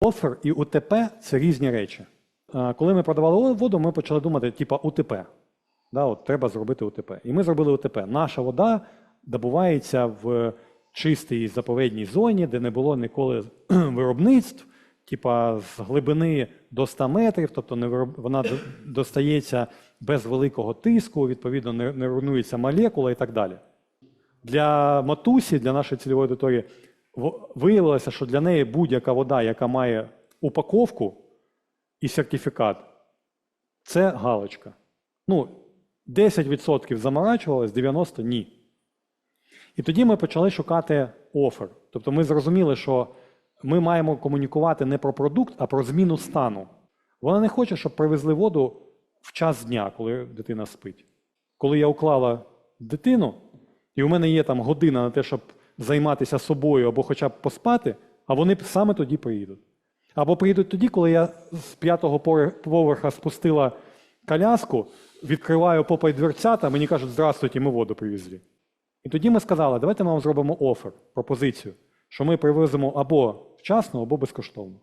Офер і УТП це різні речі. Коли ми продавали воду, ми почали думати, типа УТП. Да, от треба зробити УТП. І ми зробили УТП. Наша вода добувається в чистій заповідній зоні, де не було ніколи виробництв, типа з глибини до 100 метрів, тобто не вироб- вона достається без великого тиску, відповідно, не, руйнується молекула і так далі. Для матусі, для нашої цільової аудиторії, виявилося, що для неї будь-яка вода, яка має упаковку і сертифікат, це галочка. Ну, 10% заморачувалось, 90% ні. І тоді ми почали шукати офер. Тобто ми зрозуміли, що ми маємо комунікувати не про продукт, а про зміну стану. Вона не хоче, щоб привезли воду в час дня, коли дитина спить. Коли я уклала дитину, і у мене є там година на те, щоб займатися собою або хоча б поспати, а вони саме тоді приїдуть. Або приїдуть тоді, коли я з п'ятого поверха спустила коляску, відкриваю попай дверцята, мені кажуть, здравствуйте, ми воду привезли. І тоді ми сказали, давайте ми вам зробимо офер, пропозицію, що ми привеземо або вчасно, або безкоштовно.